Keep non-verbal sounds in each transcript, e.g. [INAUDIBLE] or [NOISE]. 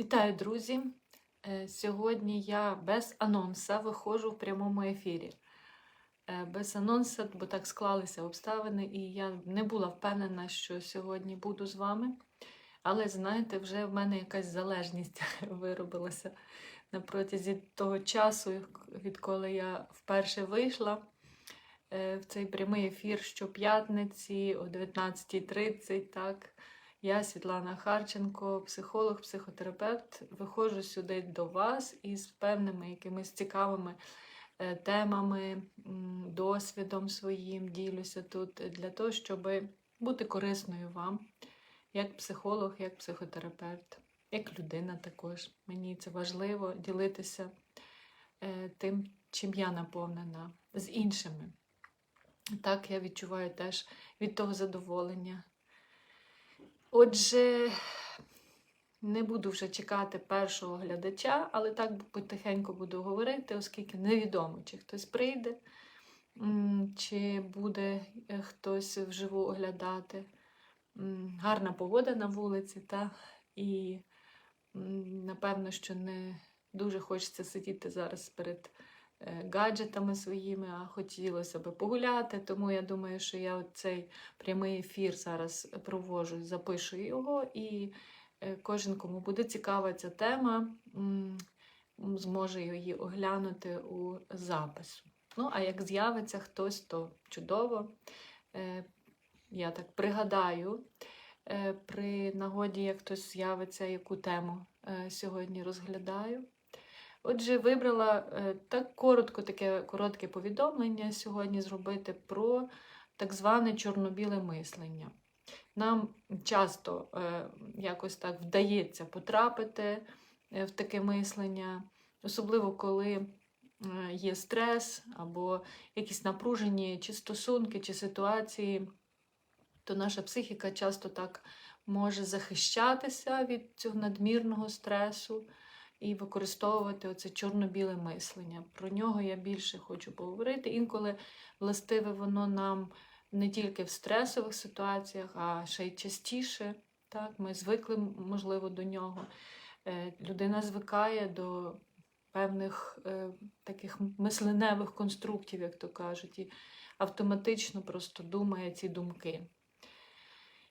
Вітаю, друзі! Е, Сьогодні я без анонса виходжу в прямому ефірі. Е, Без анонса, бо так склалися обставини, і я не була впевнена, що сьогодні буду з вами. Але знаєте, вже в мене якась залежність [LAUGHS] виробилася на протязі того часу, відколи я вперше вийшла е, в цей прямий ефір щоп'ятниці о 19.30. так. Я Світлана Харченко, психолог, психотерапевт. Виходжу сюди до вас із певними якимись цікавими е, темами, досвідом своїм ділюся тут для того, щоб бути корисною вам, як психолог, як психотерапевт, як людина також. Мені це важливо ділитися е, тим, чим я наповнена з іншими. Так я відчуваю теж від того задоволення. Отже, не буду вже чекати першого глядача, але так потихеньку буду говорити, оскільки невідомо, чи хтось прийде, чи буде е, хтось вживу оглядати. Гарна погода на вулиці, та? і напевно, що не дуже хочеться сидіти зараз перед гаджетами своїми, а хотілося б погуляти. Тому я думаю, що я цей прямий ефір зараз проводжу, запишу його, і е, кожен, кому буде цікава ця тема, зможе її оглянути у запису. Ну, а як з'явиться хтось, то чудово. Е, Я так пригадаю, е, при нагоді, як хтось з'явиться, яку тему е, сьогодні розглядаю. Отже, вибрала е, так коротко таке коротке повідомлення сьогодні зробити про так зване чорно-біле мислення. Нам часто е, якось так вдається потрапити е, в таке мислення, особливо коли є стрес або якісь напружені чи стосунки, чи ситуації, то наша психіка часто так може захищатися від цього надмірного стресу і використовувати оце чорно-біле мислення. Про нього я більше хочу поговорити. Інколи властиве воно нам не тільки в стресових ситуаціях, а ще й частіше. Так? Ми звикли, можливо, до нього. Е, Людина звикає до певних е, таких мисленевих конструктів, як то кажуть, і автоматично просто думає ці думки.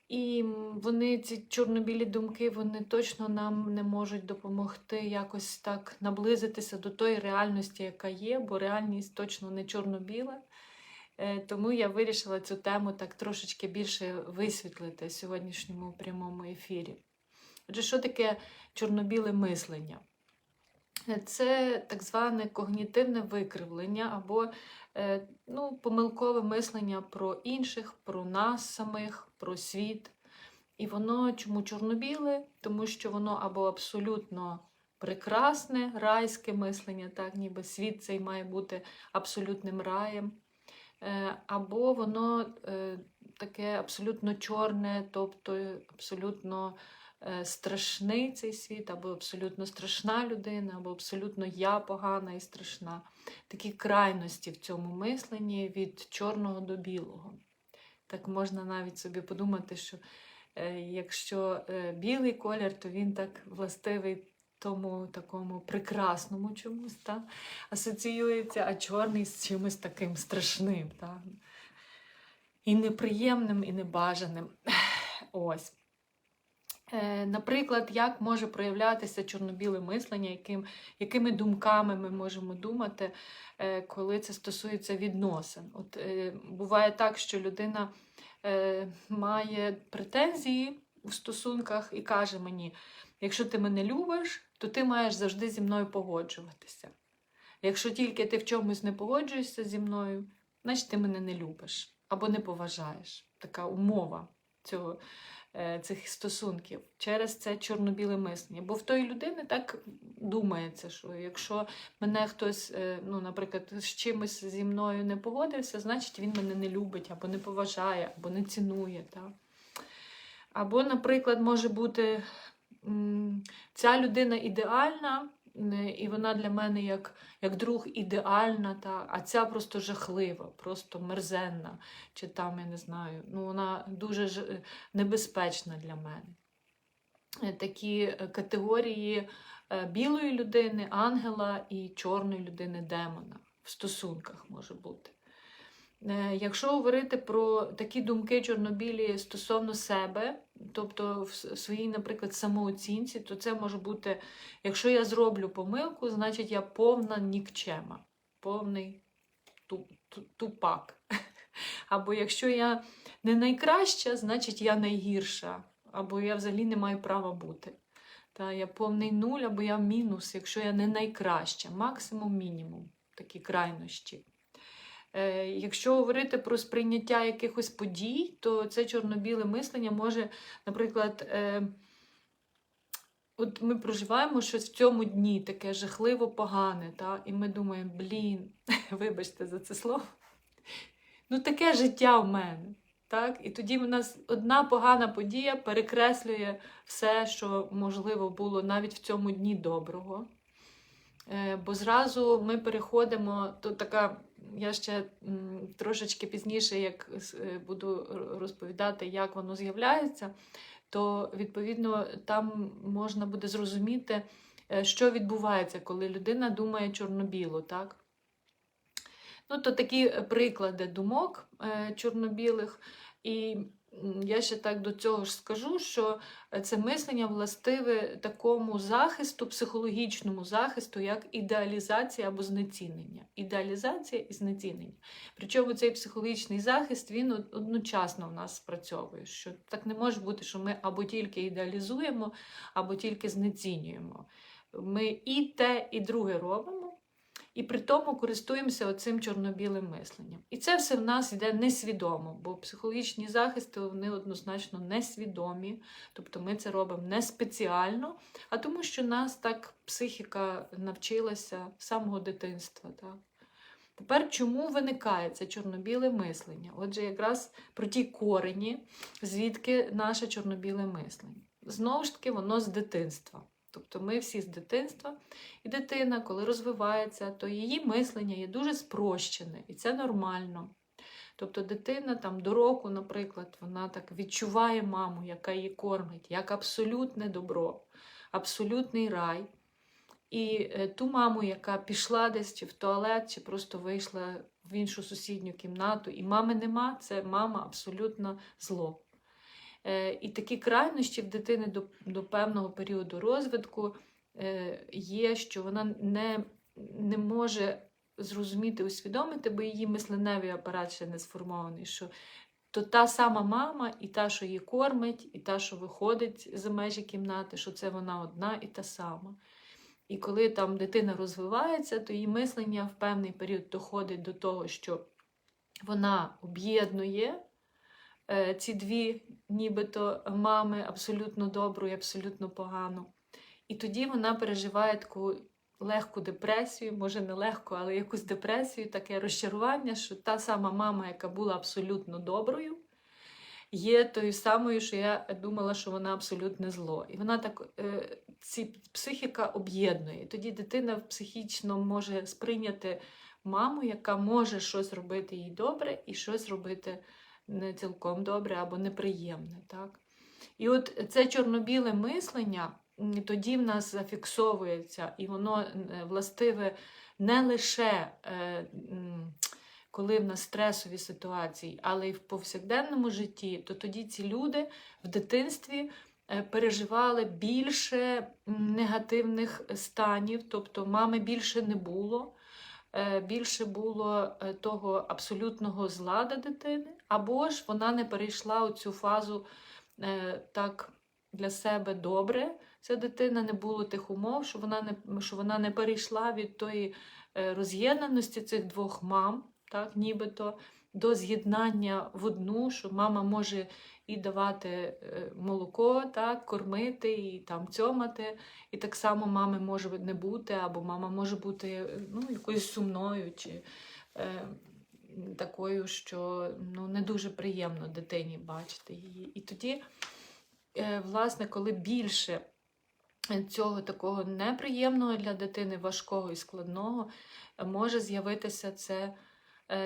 І вони, ці чорно-білі думки, вони точно нам не можуть допомогти якось так наблизитися до тої реальності, яка є, бо реальність точно не чорно-біла. Е, Тому я вирішила цю тему так трошечки більше висвітлити в сьогоднішньому прямому ефірі. Отже, що таке чорно-біле мислення? Е, Це так зване когнітивне викривлення або е, ну, помилкове мислення про інших, про нас самих, про світ. І воно чому чорно-біле? Тому що воно або абсолютно прекрасне, райське мислення, так, ніби світ цей має бути абсолютним раєм. Е, Або воно е, таке абсолютно чорне, тобто абсолютно е, страшний цей світ, або абсолютно страшна людина, або абсолютно я погана і страшна. Такі крайності в цьому мисленні від чорного до білого. Так можна навіть собі подумати, що е, якщо е, білий колір, то він так властивий тому такому прекрасному чомусь, та? асоціюється, а чорний з чимось таким страшним. Та? І неприємним, і небажаним. Ось. Е, Наприклад, як може проявлятися чорно-біле мислення, яким, якими думками ми можемо думати, е, коли це стосується відносин. От е, Буває так, що людина має претензії у стосунках і каже мені: якщо ти мене любиш, то ти маєш завжди зі мною погоджуватися. Якщо тільки ти в чомусь не погоджуєшся зі мною, значить ти мене не любиш або не поважаєш. Така умова цього е, цих стосунків через це чорно-біле мислення. Бо в тої людини так думається, що якщо мене хтось, е, ну, наприклад, з чимось зі мною не погодився, значить він мене не любить, або не поважає, або не цінує. Так? Або, наприклад, може бути ця людина ідеальна, і вона для мене як, як друг ідеальна, та, а ця просто жахлива, просто мерзенна, чи там, я не знаю, ну, вона дуже ж- небезпечна для мене. е, такі е, категорії е, білої людини, ангела і чорної людини, демона. В стосунках може бути. Е, Якщо говорити про такі думки чорнобілі стосовно себе, тобто в своїй, наприклад, самооцінці, то це може бути, якщо я зроблю помилку, значить я повна нікчема, повний ту- ту- тупак. [LAUGHS] Або якщо я не найкраща, значить я найгірша, або я взагалі не маю права бути. Та я повний нуль, або я мінус, якщо я не найкраща, максимум мінімум, такі крайнощі. Е, Якщо говорити про сприйняття якихось подій, то це чорно-біле мислення може, наприклад, е, от ми проживаємо щось в цьому дні таке жахливо погане, та? і ми думаємо, блін, [LAUGHS] вибачте за це слово, ну таке життя в мене. Так? І тоді в нас одна погана подія перекреслює все, що можливо було навіть в цьому дні доброго. Е, Бо зразу ми переходимо, то така, я ще трошечки пізніше, як е, буду розповідати, як воно з'являється, то відповідно там можна буде зрозуміти, е, що відбувається, коли людина думає чорно-біло. Так? Ну, то такі е, приклади думок чорно-білих. І я ще так до цього ж скажу, що е, це мислення властиве такому захисту, психологічному захисту, як ідеалізація або знецінення. Ідеалізація і знецінення. Причому цей психологічний захист він одночасно в нас спрацьовує. Що так не може бути, що ми або тільки ідеалізуємо, або тільки знецінюємо. Ми і те, і друге робимо. І при тому користуємося оцим чорно-білим мисленням. І це все в нас йде несвідомо, бо психологічні захисти вони однозначно несвідомі. Тобто ми це робимо не спеціально, а тому, що нас так психіка навчилася з самого дитинства. Так? Тепер чому виникає це чорно-біле мислення? Отже, якраз про ті корені, звідки наше чорно-біле мислення. Знову ж таки, воно з дитинства. Тобто ми всі з дитинства, і дитина, коли розвивається, то її мислення є дуже спрощене, і це нормально. Тобто дитина там до року, наприклад, вона так відчуває маму, яка її кормить, як абсолютне добро, абсолютний рай. І е, ту маму, яка пішла десь чи в туалет, чи просто вийшла в іншу сусідню кімнату, і мами нема, це мама абсолютно зло. Е, І такі крайнощі в дитини до, до певного періоду розвитку е, є, що вона не, не може зрозуміти, усвідомити, бо її мисленевий апарат ще не сформований. що то та сама мама, і та, що її кормить, і та, що виходить за межі кімнати, що це вона одна і та сама. І коли там дитина розвивається, то її мислення в певний період доходить до того, що вона об'єднує ці дві, нібито мами, абсолютно добру і абсолютно погану. І тоді вона переживає таку легку депресію, може не легку, але якусь депресію, таке розчарування, що та сама мама, яка була абсолютно доброю, є тою самою, що я думала, що вона абсолютне зло. І вона так, е, ці психіка об'єднує. Тоді дитина психічно може сприйняти маму, яка може щось робити їй добре, і щось робити не цілком добре або неприємне. Так? І от це чорно-біле мислення тоді в нас зафіксовується, і воно е, властиве не лише е, коли в нас стресові ситуації, але й в повсякденному житті, то тоді ці люди в дитинстві е, переживали більше негативних станів, тобто мами більше не було. Е, Більше було е, того абсолютного зла до дитини, або ж вона не перейшла у цю фазу е, так для себе добре. Ця дитина не було тих умов, що вона не, що вона не перейшла від тої роз'єднаності цих двох мам, так, нібито до з'єднання в одну, що мама може і давати е, молоко, так, кормити, і там цьомати. І так само мами може не бути, або мама може бути е, ну, якоюсь сумною чи е, такою, що ну, не дуже приємно дитині бачити її. І тоді, е, власне, коли більше цього такого неприємного для дитини, важкого і складного, може з'явитися це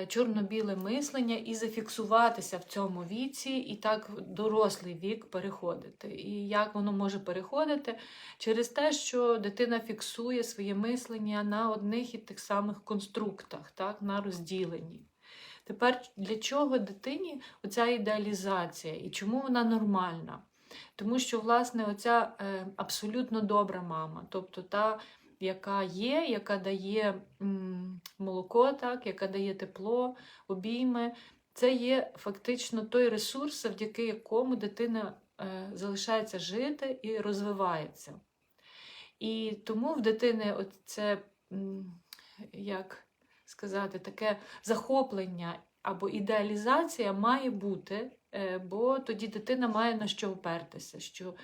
чорно-біле мислення і зафіксуватися в цьому віці, і так в дорослий вік переходити. І як воно може переходити? Через те, що дитина фіксує своє мислення на одних і тих самих конструктах, так, на розділенні. Тепер для чого дитині оця ідеалізація і чому вона нормальна? Тому що, власне, оця е, абсолютно добра мама, тобто та, яка є, яка дає молоко, так, яка дає тепло, обійми, це є фактично той ресурс, завдяки якому дитина е, залишається жити і розвивається. І тому в дитини це, як сказати, таке захоплення або ідеалізація має бути, е, бо тоді дитина має на що впертися, що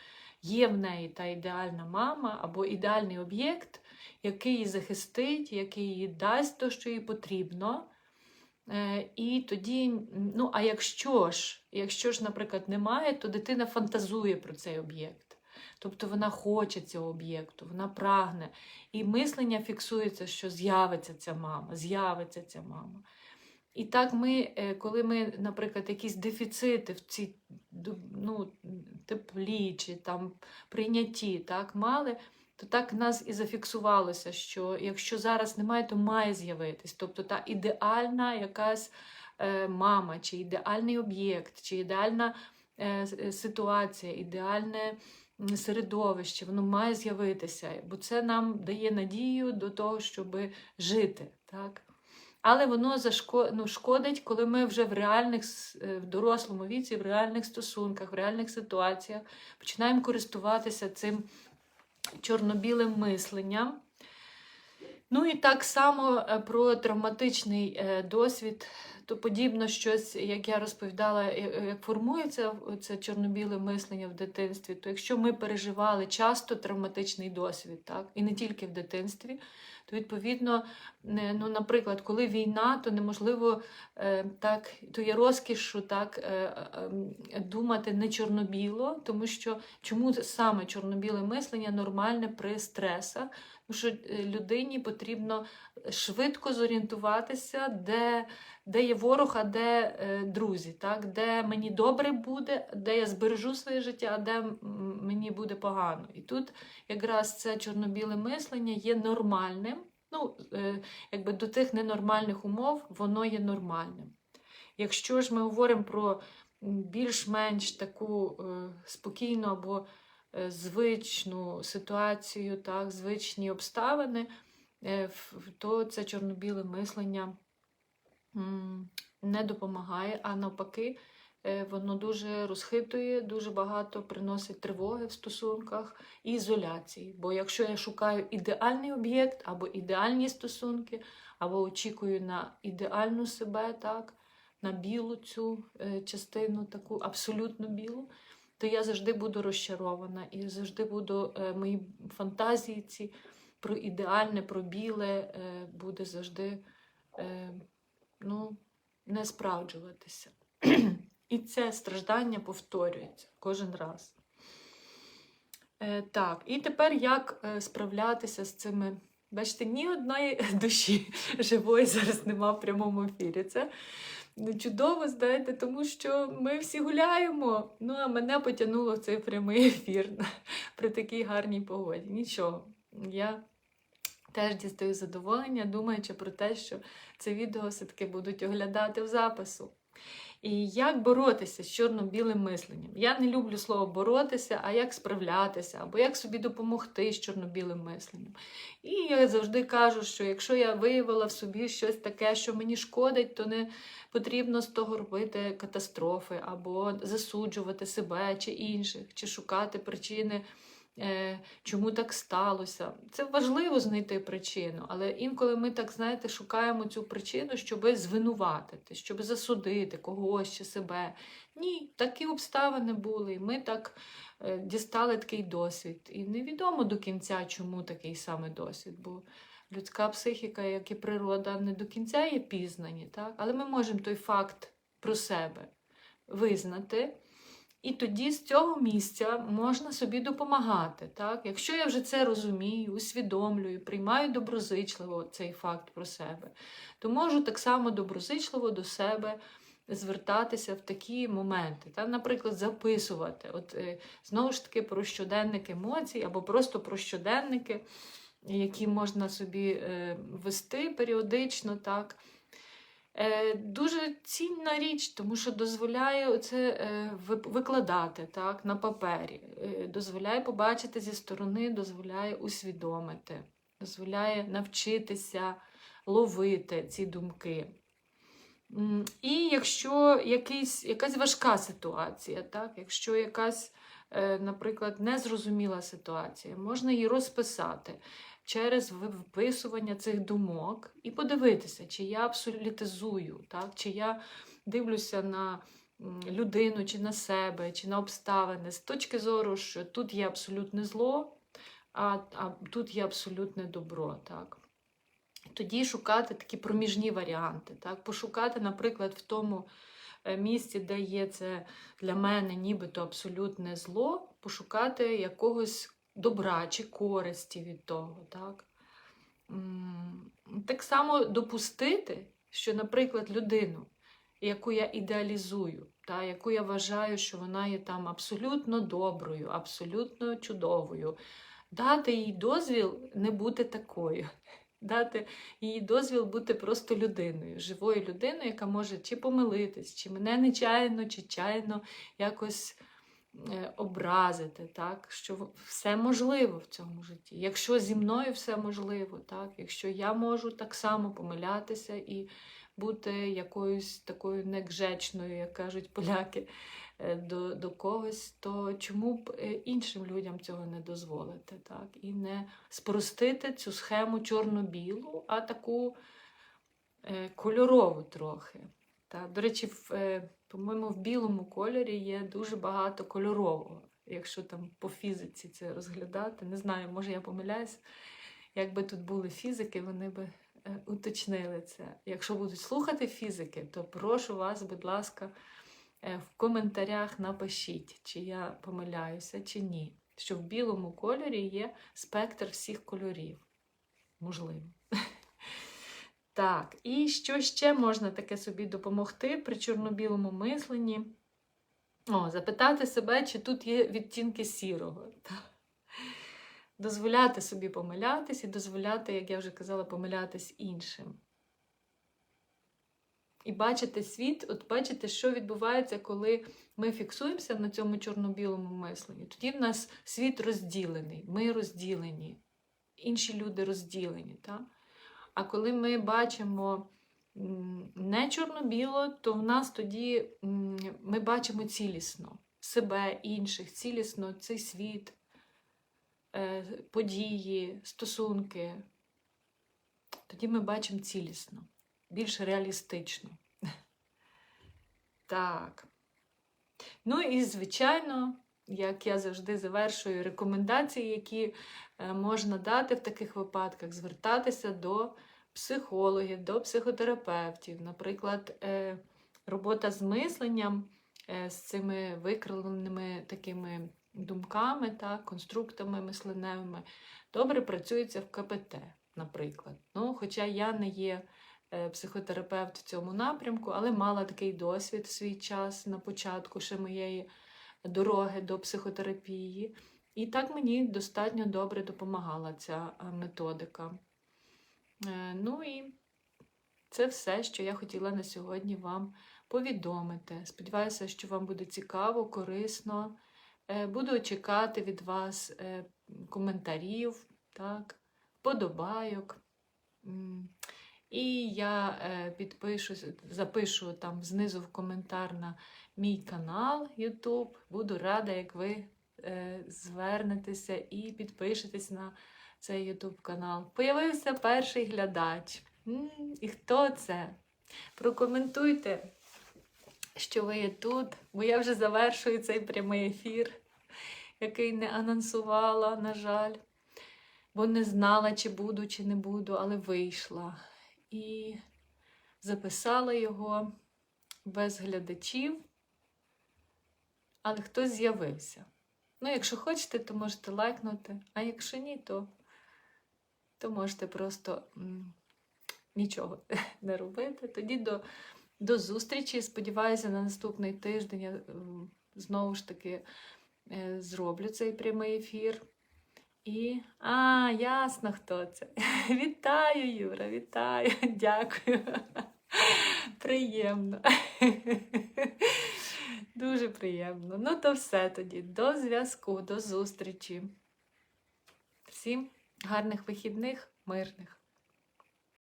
є в неї та ідеальна мама або ідеальний об'єкт, який її захистить, який їй дасть те, що їй потрібно. Е, І тоді, ну а якщо ж, якщо ж, наприклад, немає, то дитина фантазує про цей об'єкт. Тобто вона хоче цього об'єкту, вона прагне. І мислення фіксується, що з'явиться ця мама, з'явиться ця мама. І так ми, е, коли ми, наприклад, якісь дефіцити в цій ну, теплі чи там прийнятті так, мали, то так нас і зафіксувалося, що якщо зараз немає, то має з'явитись. Тобто та ідеальна якась е, мама, чи ідеальний об'єкт, чи ідеальна е, ситуація, ідеальне середовище, воно має з'явитися, бо це нам дає надію до того, щоб жити. Так? Але воно ну, шкодить, коли ми вже в реальних е, в дорослому віці, в реальних стосунках, в реальних ситуаціях починаємо користуватися цим чорно-білим мисленням. Ну і так само е, про травматичний е, досвід, то подібно щось, як я розповідала, як формується це чорно-біле мислення в дитинстві, то якщо ми переживали часто травматичний досвід, так, і не тільки в дитинстві, то відповідно, ну, наприклад, коли війна, то неможливо е, так, то є розкішу так, е, е, думати не чорно-біло, тому що чому саме чорно-біле мислення нормальне при стресах? Тому що людині потрібно швидко зорієнтуватися, де, де є ворог, а де е, друзі, так? де мені добре буде, де я збережу своє життя, а де мені буде погано. І тут якраз це чорно-біле мислення є нормальним. Ну, е, якби до тих ненормальних умов воно є нормальним. Якщо ж ми говоримо про більш-менш таку е, спокійну або е, звичну ситуацію, так, звичні обставини, е, то це чорно-біле мислення не допомагає, а навпаки, е, воно дуже розхитує, дуже багато приносить тривоги в стосунках і ізоляції. Бо якщо я шукаю ідеальний об'єкт або ідеальні стосунки, або очікую на ідеальну себе, так, на білу цю е, частину, таку абсолютно білу, то я завжди буду розчарована і завжди буду е, мої фантазії ці про ідеальне, про біле буде завжди ну, не справджуватися. І це страждання повторюється кожен раз. Е, так, і тепер як е, справлятися з цими. Бачите, ні одної [LAUGHS] душі живої зараз нема в прямому ефірі. Це чудово, знаєте, тому що ми всі гуляємо. Ну, а мене потягнуло в цей прямий ефір [LAUGHS] при такій гарній погоді. Нічого. Я теж дістаю задоволення, думаючи про те, що це відео все-таки будуть оглядати в запису. І як боротися з чорно-білим мисленням? Я не люблю слово боротися, а як справлятися, або як собі допомогти з чорно-білим мисленням. І я завжди кажу, що якщо я виявила в собі щось таке, що мені шкодить, то не потрібно з того робити катастрофи, або засуджувати себе чи інших, чи шукати причини. Е, Чому так сталося? Це важливо знайти причину, але інколи ми так, знаєте, шукаємо цю причину, щоб звинуватити, щоб засудити когось чи себе. Ні, такі обставини були, ми так е, дістали такий досвід. І невідомо до кінця, чому такий саме досвід, бо людська психіка, як і природа, не до кінця є пізнані, так? але ми можемо той факт про себе визнати І тоді з цього місця можна собі допомагати. Так? Якщо я вже це розумію, усвідомлюю, приймаю доброзичливо цей факт про себе, то можу так само доброзичливо до себе звертатися в такі моменти. Та, Наприклад, записувати. От, е, Знову ж таки, про щоденник емоцій або просто про щоденники, які можна собі е, вести періодично. так. Е, Дуже цінна річ, тому що дозволяє це е, викладати так, на папері, Е, дозволяє побачити зі сторони, дозволяє усвідомити, дозволяє навчитися ловити ці думки. І якщо якийсь, якась важка ситуація, так, якщо якась, е, наприклад, незрозуміла ситуація, можна її розписати через виписування цих думок і подивитися, чи я абсолютизую, так, чи я дивлюся на людину, чи на себе, чи на обставини з точки зору, що тут є абсолютне зло, а, а тут є абсолютне добро. Так. Тоді шукати такі проміжні варіанти. Так? Пошукати, наприклад, в тому е, місці, де є це для мене нібито абсолютне зло, пошукати якогось добра чи користі від того. Так, так само допустити, що, наприклад, людину, яку я ідеалізую, та, яку я вважаю, що вона є там абсолютно доброю, абсолютно чудовою, дати їй дозвіл не бути такою. [LAUGHS] Дати їй дозвіл бути просто людиною, живою людиною, яка може чи помилитись, чи мене нечаянно, чи чайно якось образити, так? що все можливо в цьому житті. Якщо зі мною все можливо, так? якщо я можу так само помилятися і бути якоюсь такою негжечною, як кажуть поляки, е, до, до когось, то чому б е, іншим людям цього не дозволити? Так? І не спростити цю схему чорно-білу, а таку е, кольорову трохи. Та, до речі, в, е, по-моєму, в білому кольорі є дуже багато кольорового, якщо там по фізиці це розглядати. Не знаю, може я помиляюсь. Якби тут були фізики, вони би е, уточнили це. Якщо будуть слухати фізики, то прошу вас, будь ласка, е, в коментарях напишіть, чи я помиляюся, чи ні. Що в білому кольорі є спектр всіх кольорів. Можливо. Так, і що ще можна таке собі допомогти при чорно-білому мисленні? О, запитати себе, чи тут є відтінки сірого. Дозволяти собі помилятись і дозволяти, як я вже казала, помилятись іншим. І бачити світ, от бачите, що відбувається, коли ми фіксуємося на цьому чорно-білому мисленні. Тоді в нас світ розділений, ми розділені, інші люди розділені. Так? А коли ми бачимо не чорно-біло, то в нас тоді ми бачимо цілісно себе, інших, цілісно цей світ, е, події, стосунки. Тоді ми бачимо цілісно, більш реалістично. [LAUGHS] Так. Ну і, звичайно, як я завжди завершую, рекомендації, які е, можна дати в таких випадках, звертатися до психологів, до психотерапевтів. Наприклад, е, робота з мисленням, е, з цими викривленими такими думками, так, конструктами мисленевими, добре працюється в КПТ, наприклад. Ну, Хоча я не є психотерапевт в цьому напрямку, але мала такий досвід в свій час на початку ще моєї дороги до психотерапії. І так мені достатньо добре допомагала ця е, методика. Е, Ну і це все, що я хотіла на сьогодні вам повідомити. Сподіваюся, що вам буде цікаво, корисно. Е, Буду чекати від вас коментарів, так, вподобайок. І я е, підпишу, запишу там знизу в коментар на мій канал YouTube. Буду рада, як ви е, звернетеся і підпишетесь на цей YouTube канал. Появився перший глядач. І хто це? Прокоментуйте, що ви є тут, бо я вже завершую цей прямий ефір, який не анонсувала, на жаль, бо не знала, чи буду, чи не буду, але вийшла. І записала його без глядачів. але хтось з'явився. Ну, якщо хочете, то можете лайкнути, а якщо ні, то, то можете просто нічого [LAUGHS] не робити. Тоді до, до зустрічі. Сподіваюся, на наступний тиждень я знову ж таки е, зроблю цей прямий ефір. І. А, ясно, хто це. [LAUGHS] Вітаю, Юра, вітаю, [LAUGHS] дякую. [LAUGHS] Приємно. Дуже приємно. Ну, то все тоді. До зв'язку, до зустрічі. Всім гарних вихідних, мирних.